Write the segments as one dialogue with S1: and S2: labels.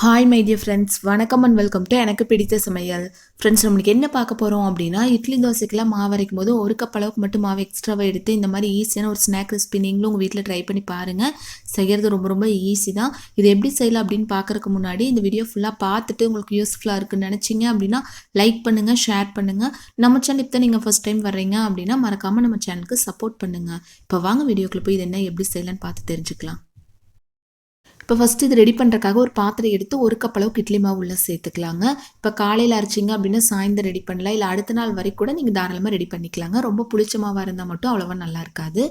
S1: Hi my friends வணக்கம் and welcome to எனக்கு பிடித்த சமையல். ஃப்ரெண்ட்ஸ் நம்மளுக்கு என்ன பார்க்க போகிறோம் அப்படின்னா இட்லி தோசைக்கெல்லாம் மாவு அரைக்கும் போது ஒரு கப் அளவுக்கு மட்டும் மாவு எக்ஸ்ட்ராவாக எடுத்து இந்த மாதிரி ஈஸியான ஒரு ஸ்நாக் ரெசிபி நீங்களும் உங்கள் வீட்டில் ட்ரை பண்ணி பாருங்கள் செய்கிறது ரொம்ப ரொம்ப ஈஸி தான். இது எப்படி செய்யலாம் அப்படின்னு பார்க்குறதுக்கு முன்னாடி இந்த வீடியோ ஃபுல்லாக பார்த்துட்டு உங்களுக்கு யூஸ்ஃபுல்லாக இருக்குன்னு நினச்சிங்க அப்படின்னா லைக் பண்ணுங்கள் ஷேர் பண்ணுங்கள் நம்ம சேனல் இப்போ நீங்கள் ஃபஸ்ட் டைம் வர்றீங்க அப்படின்னா மறக்காமல் நம்ம சேனலுக்கு சப்போர்ட் பண்ணுங்கள் இப்போ வாங்க வீடியோக்குள்ளே போய் இது என்ன எப்படி செய்யலான்னு பார்த்து தெரிஞ்சுக்கலாம். இப்போ ஃபஸ்ட்டு இது ரெடி பண்ணுறக்காக ஒரு பாத்திரம் எடுத்து ஒரு கப் அளவுக்கு இட்லி மாவு உள்ளே சேர்த்துக்கலாங்க. இப்போ காலையில் அரைச்சிங்க அப்படின்னா சாயந்தரம் ரெடி பண்ணலாம். இல்லை அடுத்த நாள் வரைக்கும் கூட நீங்கள் தாராளமாக ரெடி பண்ணிக்கலாங்க. ரொம்ப புளிச்ச மாவாக இருந்தால் மட்டும் அவ்வளோவா நல்லா இருக்காது.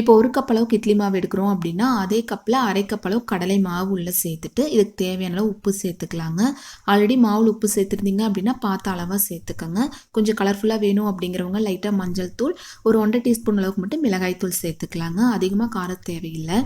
S1: இப்போ ஒரு கப் அளவுக்கு இட்லி மாவு எடுக்கிறோம் அப்படின்னா அதே கப்பில் அரை கப் அளவு கடலை மாவு உள்ளே சேர்த்துட்டு இதுக்கு தேவையான அளவு உப்பு சேர்த்துக்கலாங்க. ஆல்ரெடி மாவில் உப்பு சேர்த்துருந்தீங்க அப்படின்னா பார்த்து அளவாக சேர்த்துக்கோங்க. கொஞ்சம் கலர்ஃபுல்லாக வேணும் அப்படிங்கிறவங்க லைட்டாக மஞ்சள் தூள் ஒரு ஒன்றரை டீஸ்பூன் அளவுக்கு மட்டும் மிளகாய் தூள் சேர்த்துக்கலாங்க. அதிகமாக காரம் தேவையில்லை.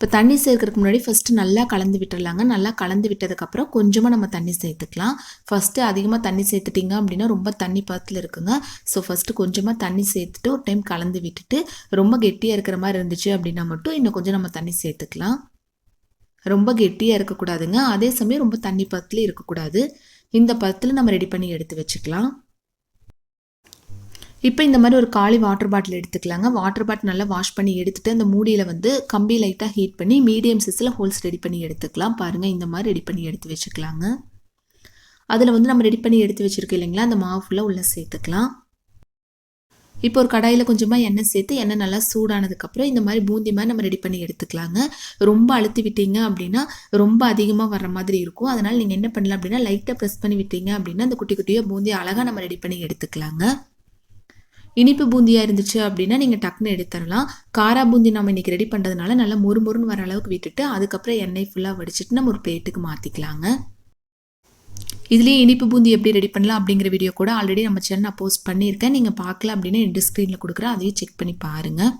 S1: இப்போ தண்ணி சேர்க்கறதுக்கு முன்னாடி ஃபஸ்ட்டு நல்லா கலந்து விட்டுடலாங்க. நல்லா கலந்து விட்டதுக்கப்புறம் கொஞ்சமாக நம்ம தண்ணி சேர்த்துக்கலாம். ஃபஸ்ட்டு அதிகமாக தண்ணி சேர்த்துட்டிங்க அப்படின்னா ரொம்ப தண்ணி பத்தில் இருக்குங்க. ஸோ ஃபஸ்ட்டு கொஞ்சமாக தண்ணி சேர்த்துட்டு ஒரு டைம் கலந்து விட்டுட்டு ரொம்ப கெட்டியாக இருக்கிற மாதிரி இருந்துச்சு அப்படின்னா மட்டும் இன்னும் கொஞ்சம் நம்ம தண்ணி சேர்த்துக்கலாம். ரொம்ப கெட்டியாக இருக்கக்கூடாதுங்க. அதே சமயம் ரொம்ப தண்ணி பத்தில் இருக்கக்கூடாது. இந்த பத்தில் நம்ம ரெடி பண்ணி எடுத்து வச்சுக்கலாம். இப்போ இந்த மாதிரி ஒரு காலி வாட்டர் பாட்டில் எடுத்துக்கலாங்க. வாட்டர் பாட்டில் நல்லா வாஷ் பண்ணி எடுத்துகிட்டு அந்த மூடியில் வந்து கம்பி லைட்டாக ஹீட் பண்ணி மீடியம் சைஸில் ஹோல்ஸ் ரெடி பண்ணி எடுத்துக்கலாம். பாருங்கள் இந்த மாதிரி ரெடி பண்ணி எடுத்து வச்சுக்கலாங்க. அதில் வந்து நம்ம ரெடி பண்ணி எடுத்து வச்சுருக்கோம் இல்லைங்களா அந்த மாவு ஃபுல்லாக உள்ளே சேர்த்துக்கலாம். இப்போ ஒரு கடாயில் கொஞ்சமாக எண்ணெய் சேர்த்து எண்ணெய் நல்லா சூடானதுக்கப்புறம் இந்த மாதிரி பூந்தி மாதிரி நம்ம ரெடி பண்ணி எடுத்துக்கலாங்க. ரொம்ப அழுத்தி விட்டீங்க அப்படின்னா ரொம்ப அதிகமாக வர மாதிரி இருக்கும். அதனால் நீங்கள் என்ன பண்ணலாம் அப்படின்னா லைட்டாக ப்ரெஸ் பண்ணி விட்டீங்க அப்படின்னா அந்த குட்டி குட்டியாக பூந்தி அழகாக நம்ம ரெடி பண்ணி எடுத்துக்கலாங்க. இனிப்பு பூந்தியாக இருந்துச்சு அப்படின்னா நீங்கள் டக்குன்னு எடுத்துடலாம். காரா பூந்தி நம்ம இன்றைக்கி ரெடி பண்ணுறதுனால நல்லா மொறு மொறுன்னு வர அளவுக்கு விட்டுட்டு அதுக்கப்புறம் எண்ணெய் ஃபுல்லாக வடிச்சிட்டு நம்ம ஒரு பிளேட்டுக்கு மாற்றிக்கலாங்க இதுலேயே இனிப்பு பூந்தி எப்படி ரெடி பண்ணலாம் அப்படிங்கிற வீடியோ கூட ஆல்ரெடி நம்ம சேனல் நான் போஸ்ட் பண்ணியிருக்கேன். நீங்கள் பார்க்கல அப்படின்னா எண்டு ஸ்க்ரீனில் கொடுக்குறேன் அதையும் செக் பண்ணி பாருங்கள்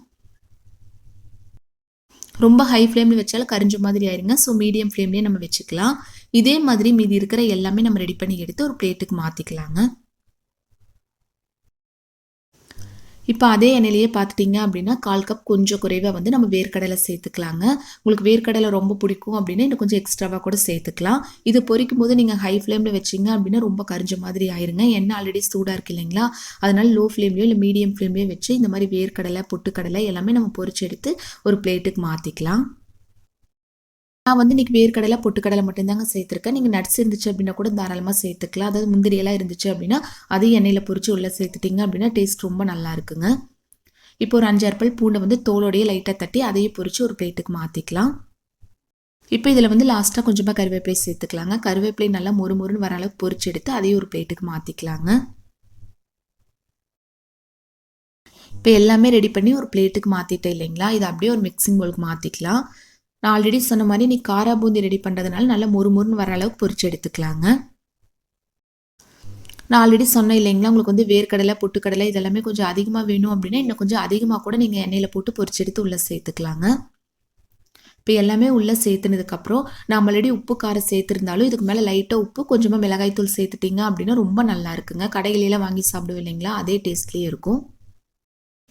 S1: ரொம்ப ஹை ஃப்ளேமில் வச்சாலும் கரிஞ்ச மாதிரி ஆயிருங்க. ஸோ மீடியம் ஃப்ளேம்லேயே நம்ம வச்சுக்கலாம். இதே மாதிரி மீதி இருக்கிற எல்லாமே நம்ம ரெடி பண்ணி எடுத்து ஒரு பிளேட்டுக்கு மாற்றிக்கலாங்க இப்போ அதே எண்ணெயிலேயே பார்த்துட்டிங்க அப்படின்னா கால் கப் கொஞ்சம் குறைவாக வந்து நம்ம வேர்க்கடலை சேர்த்துக்கலாங்க. உங்களுக்கு வேர்க்கடலை ரொம்ப பிடிக்கும் அப்படின்னா இன்னும் கொஞ்சம் எக்ஸ்ட்ராவாக கூட சேர்த்துக்கலாம். இது பொரிக்கும் போது நீங்கள் ஹை ஃப்ளேமில் வச்சிங்க அப்படின்னா ரொம்ப கரிஞ்ச மாதிரி ஆயிருங்க. எண்ணெய் ஆல்ரெடி சூடாக இருக்கு இல்லைங்களா? அதனால லோ ஃப்ளேம்லேயோ இல்லை மீடியம் ஃப்ளேம்லேயோ வச்சு இந்த மாதிரி வேர்க்கடலை பொட்டுக்கடலை எல்லாமே நம்ம பொரிச்சு எடுத்து ஒரு பிளேட்டுக்கு மாற்றிக்கலாம் நான் வந்து இன்றைக்கி வேர்க்கடலை பொட்டுக்கடலை மட்டும்தாங்க சேர்த்துருக்கேன். நீங்கள் நட்ஸ் இருந்துச்சு அப்படின்னா கூட தாராளமாக சேர்த்துக்கலாம். அதாவது முந்திரியெல்லாம் இருந்துச்சு அப்படின்னா அதையும் எண்ணெயில் பொறிச்சு உள்ளே சேர்த்துட்டிங்க அப்படின்னா டேஸ்ட் ரொம்ப நல்லா இருக்குங்க. இப்போ ஒரு அஞ்சாறு பல் பூண்டை வந்து தோலோடையே லைட்டாக தட்டி அதையே பொறிச்சு ஒரு பிளேட்டுக்கு மாற்றிக்கலாம் இப்போ இதில் வந்து லாஸ்ட்டாக கொஞ்சமாக கருவேப்பிலை சேர்த்துக்கலாங்க. கருவேப்பிலை நல்லா மொறு மொறுன்னு வர அளவுக்கு பொறிச்சு எடுத்து அதையும் ஒரு பிளேட்டுக்கு மாற்றிக்கலாங்க இப்போ எல்லாமே ரெடி பண்ணி ஒரு பிளேட்டுக்கு மாற்றிட்டேன் இல்லைங்களா? இதை அப்படியே ஒரு மிக்சிங் போலுக்கு மாற்றிக்கலாம் நான் ஆல்ரெடி சொன்ன மாதிரி நீ காரா பூந்தி ரெடி பண்ணுறதுனால நல்லா முறுமுறுன்னு வர அளவுக்கு பொறிச்சு எடுத்துக்கலாங்க. நான் ஆல்ரெடி சொன்னேன் இல்லைங்களா உங்களுக்கு வந்து வேர்க்கடலை பொட்டுக்கடலை இதெல்லாமே கொஞ்சம் அதிகமாக வேணும் அப்படின்னா இன்னும் கொஞ்சம் அதிகமாக கூட நீங்கள் எண்ணெயில் போட்டு பொறிச்சு எடுத்து உள்ளே சேர்த்துக்கலாங்க. இப்போ எல்லாமே உள்ளே சேர்த்துனதுக்கப்புறம் நான் ஆல்ரெடி உப்பு காரம் சேர்த்துருந்தாலும் இதுக்கு மேலே லைட்டாக உப்பு கொஞ்சமாக மிளகாய்த்தூள் சேர்த்துட்டிங்க அப்படின்னா ரொம்ப நல்லா இருக்குங்க. கடைகளிலாம் வாங்கி சாப்பிடுவோம் இல்லைங்களா அதே டேஸ்ட்லேயே இருக்கும்.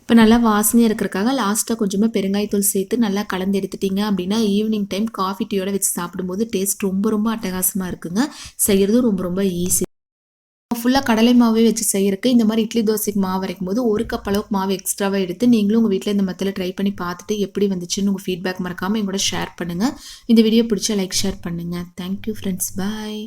S1: இப்போ நல்லா வாசனையாக இருக்கிறக்காக லாஸ்ட்டாக கொஞ்சமாக பெருங்காயத்தூள் சேர்த்து நல்லா கலந்து எடுத்துட்டிங்க அப்படின்னா ஈவினிங் டைம் காஃபி டீயோட வச்சு சாப்பிடும்போது டேஸ்ட் ரொம்ப ரொம்ப அட்டகாசமாக இருக்குங்க. செய்கிறதும் ரொம்ப ரொம்ப ஈஸி ஃபுல்லாக கடலை மாவே வச்சு செய்கிறக்கு இந்த மாதிரி இட்லி தோசைக்கு மாவு வரைக்கும் போது ஒரு கப் அளவுக்கு மாவு எக்ஸ்ட்ராவாக எடுத்து நீங்களும் உங்கள் வீட்டில் இந்த மத்தியில் ட்ரை பண்ணி பார்த்துட்டு எப்படி வந்துச்சுன்னு உங்கள் ஃபீட்பேக் மறக்காமல் எங்களோட ஷேர் பண்ணுங்கள் இந்த வீடியோ பிடிச்சா லைக் ஷேர் பண்ணுங்கள் தேங்க்யூ ஃப்ரெண்ட்ஸ் பாய்